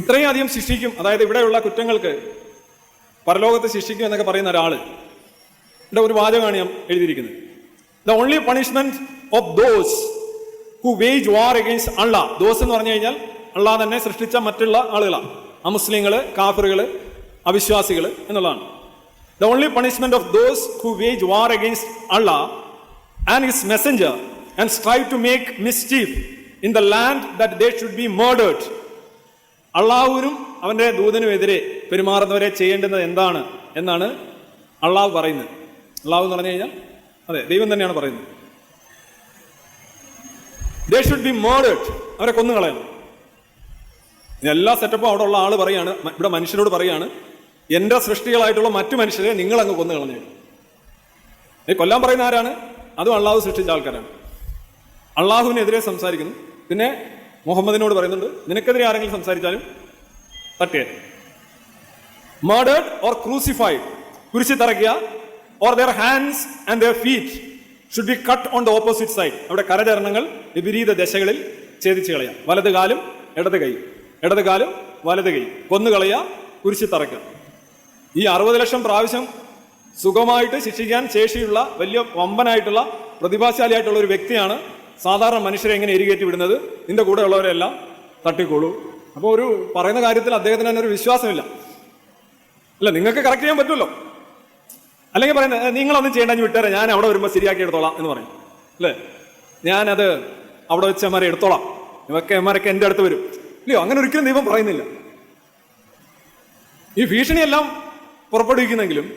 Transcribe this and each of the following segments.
ഇത്രയും അധികം ശിക്ഷിക്കും. അതായത് ഇവിടെയുള്ള കുറ്റങ്ങൾക്ക് പരലോകത്ത് ശിക്ഷിക്കും എന്നൊക്കെ പറയുന്ന ഒരാൾ ഇവിടെ ഒരു വാചകമാണ് ഞാൻ എഴുതിയിരിക്കുന്നത്. The only punishment of those who wage war against Allah those എന്ന് പറഞ്ഞു കഴിഞ്ഞാൽ അള്ള തന്നെ സൃഷ്ടിച്ച മറ്റുള്ള ആളുകളാണ് അമുസ്ലിങ്ങൾ കാഫറുകൾ അവിശ്വാസികൾ എന്നുള്ളതാണ്. The only punishment of those who wage war against Allah and his messenger and strive to make mischief in the land that they should be murdered അള്ളാഹുവിനും അവന്റെ ദൂതനുമെതിരെ പെരുമാറുന്നവരെ ചെയ്യേണ്ടുന്നത് എന്താണ് എന്നാണ് അള്ളാഹു പറയുന്നത്. അള്ളാഹു എന്ന് പറഞ്ഞു കഴിഞ്ഞാൽ അതെ ദൈവം തന്നെയാണ് പറയുന്നത്. ദേ ഷുഡ് ബി മേർഡേഡ് അവരെ കൊന്നുകളയണം. കളയണം എല്ലാ സെറ്റപ്പും അവിടെ ഉള്ള ആൾ പറയാണ് ഇവിടെ മനുഷ്യരോട് പറയാണ് എന്റെ സൃഷ്ടികളായിട്ടുള്ള മറ്റു മനുഷ്യരെ നിങ്ങൾ അങ്ങ് കൊന്നു കളഞ്ഞു ഈ കൊല്ലാൻ പറയുന്ന ആരാണ്? അതും അള്ളാഹു സൃഷ്ടിച്ച ആൾക്കാരാണ്. അള്ളാഹുവിനെതിരെ സംസാരിക്കുന്നു. പിന്നെ മുഹമ്മദിനോട് പറയുന്നുണ്ട് നിനക്കെതിരെ ആരെങ്കിലും സംസാരിച്ചാലും തട്ടിയ. മർഡേഡ് ഓർ ക്രൂസിഫൈഡ് കുരിശി തറക്കിയ or their hands and their feet should be cut on the opposite side അവിടെ കരചരണങ്ങൾ വിപരീത ദശകളിൽ ഛേദിച്ച് കളയാം. വലത് കാലും ഇടത് കൈ. ഇടത് കാലും വലത് കൈ. കൊന്നു കളയുക കുരിശി തറക്കുക. ഈ അറുപത് ലക്ഷം പ്രാവശ്യം സുഖമായിട്ട് ശിക്ഷിക്കാൻ ശേഷിയുള്ള വലിയ വമ്പനായിട്ടുള്ള പ്രതിഭാശാലിയായിട്ടുള്ള ഒരു വ്യക്തിയാണ് സാധാരണ മനുഷ്യരെ എങ്ങനെ എരികേറ്റി വിടുന്നത്? നിന്റെ കൂടെ ഉള്ളവരെല്ലാം തട്ടിക്കോളൂ. അപ്പോൾ ഒരു പറയുന്ന കാര്യത്തിൽ അദ്ദേഹത്തിന് തന്നെ ഒരു വിശ്വാസമില്ല. അല്ല നിങ്ങൾക്ക് കറക്റ്റ് ചെയ്യാൻ പറ്റുമല്ലോ. അല്ലെങ്കിൽ പറയുന്നത് "ഏ, നിങ്ങളൊന്നും ചെയ്യേണ്ട വിട്ടേരെ ഞാൻ അവിടെ വരുമ്പോൾ ശരിയാക്കി എടുത്തോളാം എന്ന് പറയും. അല്ലേ? ഞാനത് അവിടെ വെച്ച് അമ്മരെ എടുത്തോളാം. ഇവക്കെ അമ്മരൊക്കെ എന്റെ അടുത്ത് വരും. ഇല്ലയോ അങ്ങനെ ഒരിക്കലും ദൈവം പറയുന്നില്ല. ഈ ഭീഷണിയെല്ലാം പുറപ്പെടുവിക്കുന്നെങ്കിലും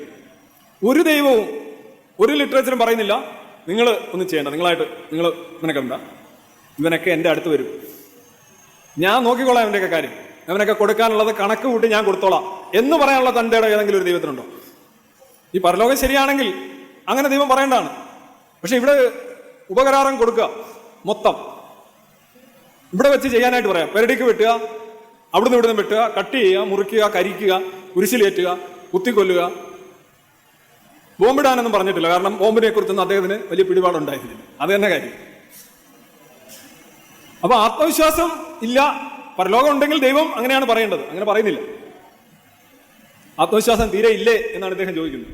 ഒരു ദൈവവും ഒരു ലിറ്ററേച്ചറും പറയുന്നില്ല. നിങ്ങൾ ഒന്ന് ചെയ്യണ്ട. നിങ്ങളായിട്ട് നിങ്ങൾ ഇവനൊക്കെ എന്താ ഇവനൊക്കെ എന്റെ അടുത്ത് വരും. ഞാൻ നോക്കിക്കോളാം അവന്റെയൊക്കെ കാര്യം. അവനൊക്കെ കൊടുക്കാനുള്ളത് കണക്ക് കൂട്ടി ഞാൻ കൊടുത്തോളാം. എന്ന് പറയാനുള്ള തന്റെ ഏതെങ്കിലും ഒരു ദൈവത്തിനുണ്ടോ? ഈ പരലോകം ശരിയാണെങ്കിൽ അങ്ങനെ ദൈവം പറയേണ്ടതാണ്. പക്ഷെ ഇവിടെ ഉപകരാറം കൊടുക്കുക മൊത്തം. ഇവിടെ വെച്ച് ചെയ്യാനായിട്ട് പറയാം. പെരടിക്ക് വെട്ടുക അവിടുന്ന് ഇവിടുന്ന് വെട്ടുക കട്ട് ചെയ്യുക മുറിക്കുക കരിക്കുക കുരിശിലേറ്റുക കുത്തിക്കൊല്ലുക ബോംബിടാനൊന്നും പറഞ്ഞിട്ടില്ല. കാരണം ബോംബിനെ കുറിച്ചൊന്നും അദ്ദേഹത്തിന് വലിയ പിടിപാടുണ്ടായിരുന്നില്ല. അത് തന്നെ കാര്യം. അപ്പൊ ആത്മവിശ്വാസം ഇല്ല. പരലോകം ഉണ്ടെങ്കിൽ ദൈവം അങ്ങനെയാണ് പറയേണ്ടത്. അങ്ങനെ പറയുന്നില്ല. ആത്മവിശ്വാസം തീരെ ഇല്ലേ എന്നാണ് അദ്ദേഹം ചോദിക്കുന്നത്.